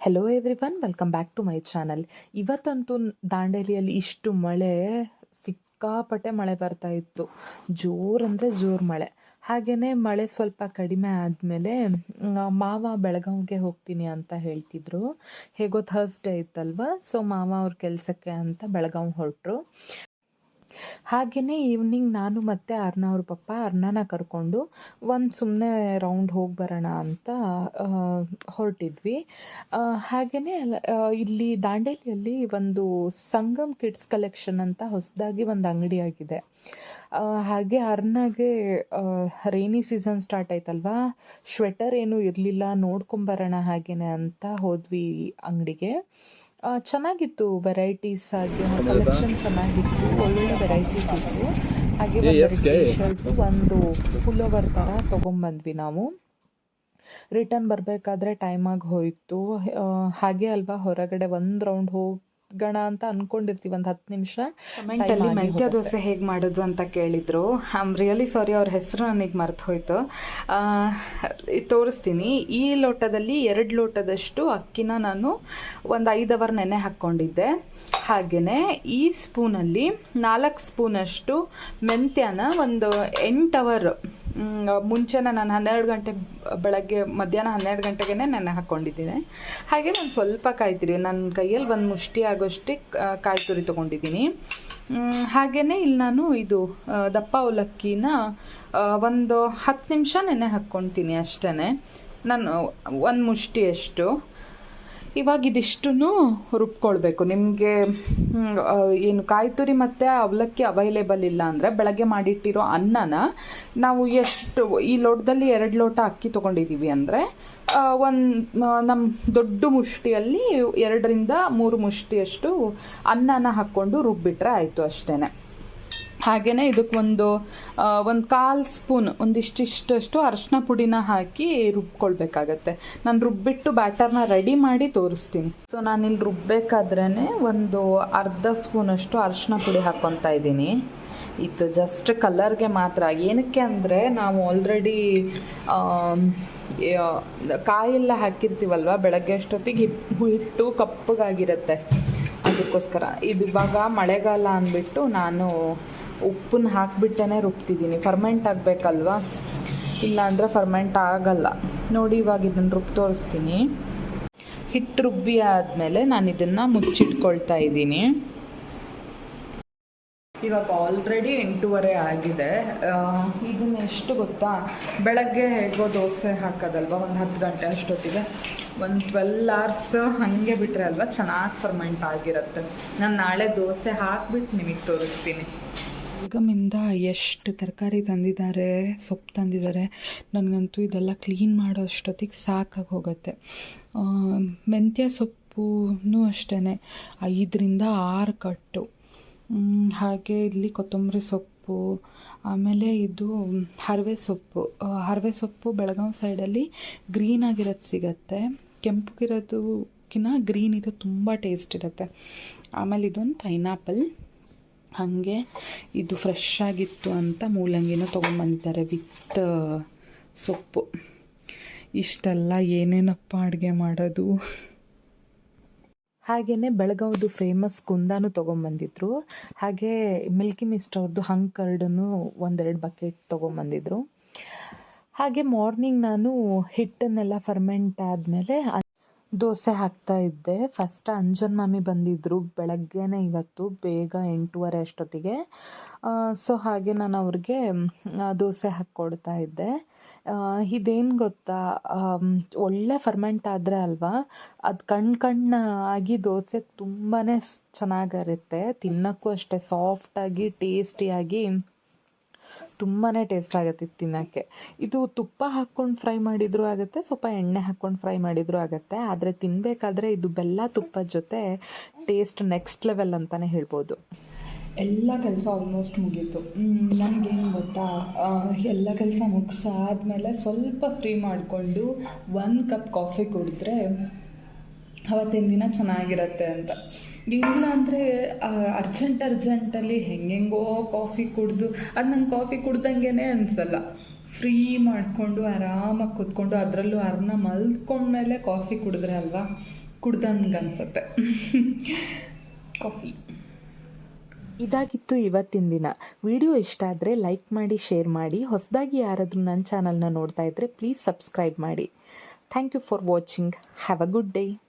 Hello everyone welcome back to my channel ಇವತ್ತಂತೂ ದಾಂಡೇಲಿಯಲ್ಲಿ ಇಷ್ಟು ಮಳೆ, ಸಿಕ್ಕಾಪಟ್ಟೆ ಮಳೆ ಬರ್ತಾ ಇತ್ತು. ಜೋರಂದರೆ ಜೋರು ಮಳೆ. ಹಾಗೆಯೇ ಮಳೆ ಸ್ವಲ್ಪ ಕಡಿಮೆ ಆದಮೇಲೆ ಮಾವ ಬೆಳಗಾವಿಗೆ ಹೋಗ್ತೀನಿ ಅಂತ ಹೇಳ್ತಿದ್ರು. ಹೇಗೋ ಥರ್ಸ್ಡೇ ಇತ್ತಲ್ವ? ಸೊ ಮಾವ ಅವ್ರ ಕೆಲಸಕ್ಕೆ ಅಂತ ಬೆಳಗಾವಿ ಹೊರಟರು. ಹಾಗೆಯೇ ಈವ್ನಿಂಗ್ ನಾನು ಮತ್ತು ಅರ್ಣ ಅವ್ರ ಪಪ್ಪ ಅರ್ಣನ ಕರ್ಕೊಂಡು ಒಂದು ಸುಮ್ಮನೆ ರೌಂಡ್ ಹೋಗಿ ಬರೋಣ ಅಂತ ಹೊರಟಿದ್ವಿ. ಹಾಗೆಯೇ ಇಲ್ಲಿ ದಾಂಡೇಲಿಯಲ್ಲಿ ಒಂದು ಸಂಗಮ್ ಕಿಡ್ಸ್ ಕಲೆಕ್ಷನ್ ಅಂತ ಹೊಸದಾಗಿ ಒಂದು ಅಂಗಡಿ ಆಗಿದೆ. ಹಾಗೆ ಅರ್ನಾಗೆ ರೈನಿ ಸೀಸನ್ ಸ್ಟಾರ್ಟ್ ಆಯ್ತಲ್ವಾ ಶ್ವೆಟರ್ ಏನೂ ಇರಲಿಲ್ಲ ನೋಡ್ಕೊಂಬರೋಣ ಹಾಗೇನೆ ಅಂತ ಹೋದ್ವಿ ಅಂಗಡಿಗೆ. ಚೆನ್ನಾಗಿತ್ತು ವೆರೈಟೀಸ್ ಆಗಿ ಕಲೆಕ್ಷನ್ ಚೆನ್ನಾಗಿತ್ತು ಒಳ್ಳೊಳ್ಳೆ ವೆರೈಟೀಸ್ ಇತ್ತು. ಹಾಗೆ ಒಂದು ಶರ್ಟು ಒಂದು ಪುಲ್ಲೋವರ್ ಥರ ತೊಗೊಂಬಂದ್ವಿ ನಾವು. ರಿಟರ್ನ್ ಬರಬೇಕಾದ್ರೆ ಟೈಮಾಗಿ ಆಗಿ ಹೋಯಿತು. ಹಾಗೆ ಅಲ್ವಾ ಹೊರಗಡೆ ಒಂದು ರೌಂಡ್ ಹೋಗೋಣ ಅಂತ ಅನ್ಕೊಂಡಿರ್ತೀವಿ ಒಂದು ಹತ್ತು ನಿಮಿಷ ಕಮೆಂಟಲ್ಲಿ ಮೆಂತ್ಯ ದೋಸೆ ಹೇಗೆ ಮಾಡೋದು ಅಂತ ಕೇಳಿದ್ರು. ಐ ಆಮ್ ರಿಯಲಿ ಸಾರಿ ಅವ್ರ ಹೆಸರು ನನಗೆ ಮರ್ತು ಹೋಯ್ತು. ತೋರಿಸ್ತೀನಿ. ಈ ಲೋಟದಲ್ಲಿ ಎರಡು ಲೋಟದಷ್ಟು ಅಕ್ಕಿನ ನಾನು ಒಂದು ಐದು ಅವರ್ ನೆನೆ ಹಾಕ್ಕೊಂಡಿದ್ದೆ. ಹಾಗೆಯೇ ಈ ಸ್ಪೂನಲ್ಲಿ ನಾಲ್ಕು ಸ್ಪೂನಷ್ಟು ಮೆಂತ್ಯನ ಒಂದು ಎಂಟು ಅವರ್ ಮುಂಚೆನ ನಾನು ಹನ್ನೆರಡು ಗಂಟೆ ಬೆಳಗ್ಗೆ, ಮಧ್ಯಾಹ್ನ ಹನ್ನೆರಡು ಗಂಟೆಗೆ ನೆನೆ ಹಾಕ್ಕೊಂಡಿದ್ದೀನಿ ಹಾಗೆ ನಾನು ಸ್ವಲ್ಪ ಕಾಯಿ ತುರಿ ನನ್ನ ಕೈಯಲ್ಲಿ ಒಂದು ಮುಷ್ಟಿ ಆಗೋಷ್ಟೇ ಕಾಯಿ ತುರಿ ತೊಗೊಂಡಿದ್ದೀನಿ. ಹಾಗೆಯೇ ಇಲ್ಲಿ ನಾನು ಇದು ದಪ್ಪ ಅವಲಕ್ಕಿನ ಒಂದು ಹತ್ತು ನಿಮಿಷ ನೆನೆ ಹಾಕ್ಕೊತೀನಿ ಅಷ್ಟೇ ನಾನು ಒಂದು ಮುಷ್ಟಿಯಷ್ಟು ಇವಾಗ ಇದಿಷ್ಟನ್ನು ರುಬ್ಕೊಳ್ಬೇಕು. ನಿಮಗೆ ಏನು ಕಾಯಿ ತುರಿ ಮತ್ತು ಅವಲಕ್ಕಿ ಅವೈಲೇಬಲ್ ಇಲ್ಲ ಅಂದರೆ ಬೆಳಗ್ಗೆ ಮಾಡಿಟ್ಟಿರೋ ಅನ್ನನ ನಾವು ಎಷ್ಟು, ಈ ಲೋಟದಲ್ಲಿ ಎರಡು ಲೋಟ ಅಕ್ಕಿ ತೊಗೊಂಡಿದ್ದೀವಿ ಅಂದರೆ ಒಂದು ನಮ್ಮ ದೊಡ್ಡ ಮುಷ್ಟಿಯಲ್ಲಿ ಎರಡರಿಂದ ಮೂರು ಮುಷ್ಟಿಯಷ್ಟು ಅನ್ನನ ಹಾಕ್ಕೊಂಡು ರುಬ್ಬಿಟ್ರೆ ಆಯಿತು ಅಷ್ಟೇ ಹಾಗೆಯೇ ಇದಕ್ಕೆ ಒಂದು ಒಂದು ಕಾಲ್ ಸ್ಪೂನ್, ಒಂದಿಷ್ಟಿಷ್ಟಷ್ಟು ಅರಶಿನ ಪುಡಿನ ಹಾಕಿ ರುಬ್ಕೊಳ್ಬೇಕಾಗತ್ತೆ. ನಾನು ರುಬ್ಬಿಟ್ಟು ಬ್ಯಾಟರ್ನ ರೆಡಿ ಮಾಡಿ ತೋರಿಸ್ತೀನಿ. ಸೊ ನಾನಿಲ್ಲಿ ರುಬ್ಬೇಕಾದ್ರೇ ಒಂದು ಅರ್ಧ ಸ್ಪೂನಷ್ಟು ಅರಶಿನ ಪುಡಿ ಹಾಕ್ಕೊತಾ ಇದ್ದೀನಿ. ಇದು ಜಸ್ಟ್ ಕಲರ್ಗೆ ಮಾತ್ರ. ಏನಕ್ಕೆ ಅಂದರೆ ನಾವು ಆಲ್ರೆಡಿ ಕಾಯೆಲ್ಲ ಹಾಕಿರ್ತೀವಲ್ವ? ಬೆಳಗ್ಗೆ ಅಷ್ಟೊತ್ತಿಗೆ ಹಿಪ್ಪು ಹಿಟ್ಟು ಕಪ್ಪಗಾಗಿರುತ್ತೆ. ಅದಕ್ಕೋಸ್ಕರ. ಇದು ಇವಾಗ ಮಳೆಗಾಲ ಅಂದ್ಬಿಟ್ಟು ನಾನು ಉಪ್ಪನ್ನ ಹಾಕ್ಬಿಟ್ಟೇ ರುಬ್ತಿದ್ದೀನಿ. ಫರ್ಮೆಂಟ್ ಆಗಬೇಕಲ್ವಾ? ಇಲ್ಲಾಂದ್ರೆ ಫರ್ಮೆಂಟ್ ಆಗಲ್ಲ. ನೋಡಿ ಇವಾಗ ಇದನ್ನು ರುಬ್ಬಿ ತೋರಿಸ್ತೀನಿ. ಹಿಟ್ಟು ರುಬ್ಬಿ ಆದಮೇಲೆ ನಾನು ಇದನ್ನು ಮುಚ್ಚಿಟ್ಕೊಳ್ತಾ ಇದ್ದೀನಿ. ಇವಾಗ ಆಲ್ರೆಡಿ ಎಂಟೂವರೆ ಆಗಿದೆ. ಇದನ್ನ ಎಷ್ಟು ಗೊತ್ತಾ? ಬೆಳಗ್ಗೆ ಹೇಗೋ ದೋಸೆ ಹಾಕೋದಲ್ವ? ಒಂದು ಹತ್ತು ಗಂಟೆ ಅಷ್ಟೊತ್ತಿಗೆ. ಒಂದು ಟ್ವೆಲ್ ಅವರ್ಸ್ ಹಾಗೆ ಬಿಟ್ಟರೆ ಅಲ್ವಾ? ಚೆನ್ನಾಗಿ ಫರ್ಮೆಂಟ್ ಆಗಿರುತ್ತೆ. ನಾನು ನಾಳೆ ದೋಸೆ ಹಾಕ್ಬಿಟ್ಟು ನಿಮಗೆ ತೋರಿಸ್ತೀನಿ. ಬೆಳಗಮಿಂದ ಎಷ್ಟು ತರಕಾರಿ ತಂದಿದ್ದಾರೆ, ಸೊಪ್ಪು ತಂದಿದ್ದಾರೆ, ನನಗಂತೂ ಇದೆಲ್ಲ ಕ್ಲೀನ್ ಮಾಡೋ ಅಷ್ಟೊತ್ತಿಗೆ ಸಾಕಾಗಿ ಹೋಗುತ್ತೆ. ಮೆಂತ್ಯ ಸೊಪ್ಪು ಅಷ್ಟೇ ಐದರಿಂದ ಆರು ಕಟ್ಟು. ಹಾಗೆ ಇಲ್ಲಿ ಕೊತ್ತಂಬರಿ ಸೊಪ್ಪು, ಆಮೇಲೆ ಇದು ಹರವೆ ಸೊಪ್ಪು. ಹರವೆ ಸೊಪ್ಪು ಬೆಳಗಾವಿ ಸೈಡಲ್ಲಿ ಗ್ರೀನ್ ಆಗಿರೋದು ಸಿಗತ್ತೆ. ಕೆಂಪಗಿರೋದಕ್ಕಿಂತ ಗ್ರೀನ್ ಇದು ತುಂಬ ಟೇಸ್ಟ್ ಇರುತ್ತೆ. ಆಮೇಲೆ ಇದೊಂದು ಪೈನಾಪಲ್ ಹಾಗೆ ಇದು ಫ್ರೆಶ್ ಆಗಿತ್ತು ಅಂತ ಮೂಲಂಗಿನ ತೊಗೊಂಬಂದಿದ್ದಾರೆ ವಿತ್ ಸೊಪ್ಪು. ಇಷ್ಟೆಲ್ಲ ಏನೇನಪ್ಪ ಅಡುಗೆ ಮಾಡೋದು? ಹಾಗೆಯೇ ಬೆಳಗಾವ್ದು ಫೇಮಸ್ ಕುಂದಾನು ತೊಗೊಂಬಂದಿದ್ರು ಹಾಗೆ ಮಿಲ್ಕಿ ಮಿಸ್ಟ್ ಅವ್ರದ್ದು ಹಂಗ್ ಕರ್ಡನ್ನು ಒಂದೆರಡು ಬಕೆಟ್ ತೊಗೊಂಬಂದಿದ್ರು ಹಾಗೆ ಮಾರ್ನಿಂಗ್ ನಾನು ಹಿಟ್ಟನ್ನೆಲ್ಲ ಫರ್ಮೆಂಟ್ ಆದಮೇಲೆ ದೋಸೆ ಹಾಕ್ತಾ ಇದ್ದೆ. ಫಸ್ಟ್ ಅಂಜನ್ ಮಾಮಿ ಬಂದಿದ್ದರು ಬೆಳಗ್ಗೆನೇ ಇವತ್ತು, ಬೇಗ ಎಂಟೂವರೆ ಅಷ್ಟೊತ್ತಿಗೆ. ಸೊ ಹಾಗೆ ನಾನು ಅವ್ರಿಗೆ ದೋಸೆ ಹಾಕ್ಕೊಡ್ತಾ ಇದ್ದೆ. ಇದೇನು ಗೊತ್ತಾ ಒಳ್ಳೆ ಫರ್ಮೆಂಟ್ ಆದರೆ ಅಲ್ವಾ, ಅದು ಕಣ್ಣು ಕಣ್ಣು ಆಗಿ ದೋಸೆ ತುಂಬಾ ಚೆನ್ನಾಗಿರುತ್ತೆ ತಿನ್ನೋಕ್ಕೂ ಅಷ್ಟೇ ಸಾಫ್ಟಾಗಿ ಟೇಸ್ಟಿಯಾಗಿ ತುಂಬಾ ಟೇಸ್ಟ್ ಆಗುತ್ತೆ ತಿನ್ನೋಕ್ಕೆ. ಇದು ತುಪ್ಪ ಹಾಕ್ಕೊಂಡು ಫ್ರೈ ಮಾಡಿದರೂ ಆಗುತ್ತೆ, ಸ್ವಲ್ಪ ಎಣ್ಣೆ ಹಾಕ್ಕೊಂಡು ಫ್ರೈ ಮಾಡಿದರೂ ಆಗುತ್ತೆ. ಆದರೆ ತಿನ್ನಬೇಕಾದ್ರೆ ಇದು ಬೆಲ್ಲ ತುಪ್ಪದ ಜೊತೆ ಟೇಸ್ಟ್ ನೆಕ್ಸ್ಟ್ ಲೆವೆಲ್ ಅಂತಲೇ ಹೇಳ್ಬೋದು. ಎಲ್ಲ ಕೆಲಸ ಆಲ್ಮೋಸ್ಟ್ ಮುಗೀತು. ನನಗೇನು ಗೊತ್ತಾ? ಎಲ್ಲ ಕೆಲಸ ಮುಗಿಸಾದ್ಮೇಲೆ ಸ್ವಲ್ಪ ಫ್ರೀ ಮಾಡಿಕೊಂಡು ಒಂದು ಕಪ್ ಕಾಫಿ ಕುಡಿದ್ರೆ ಅವತ್ತಿನ ದಿನ ಚೆನ್ನಾಗಿರತ್ತೆ ಅಂತ. ಇಲ್ಲ ಅಂದರೆ ಅರ್ಜೆಂಟ್ ಅರ್ಜೆಂಟಲ್ಲಿ ಹೆಂಗೆಂಗೋ ಕಾಫಿ ಕುಡಿದು, ಅದು ನಂಗೆ ಕಾಫಿ ಕುಡ್ದಂಗೆ ಅನಿಸಲ್ಲ. ಫ್ರೀ ಮಾಡಿಕೊಂಡು, ಆರಾಮಾಗಿ ಕೂತ್ಕೊಂಡು, ಅದರಲ್ಲೂ ಅರ್ನ ಮಲ್ಕೊಂಡ್ಮೇಲೆ ಕಾಫಿ ಕುಡಿದ್ರೆ ಅಲ್ವಾ? ಕುಡ್ದಂಗೆ ಅನ್ಸುತ್ತೆ. ಕಾಫಿ ಇದಾಗಿತ್ತು ಇವತ್ತಿನ ದಿನ. ವಿಡಿಯೋ ಇಷ್ಟ ಆದರೆ ಲೈಕ್ ಮಾಡಿ, ಶೇರ್ ಮಾಡಿ. ಹೊಸದಾಗಿ ಯಾರಾದರೂ ನನ್ನ ಚಾನಲ್ನ ನೋಡ್ತಾ ಇದ್ದರೆ ಪ್ಲೀಸ್ ಸಬ್ಸ್ಕ್ರೈಬ್ ಮಾಡಿ. Thank you for watching. Have a good day.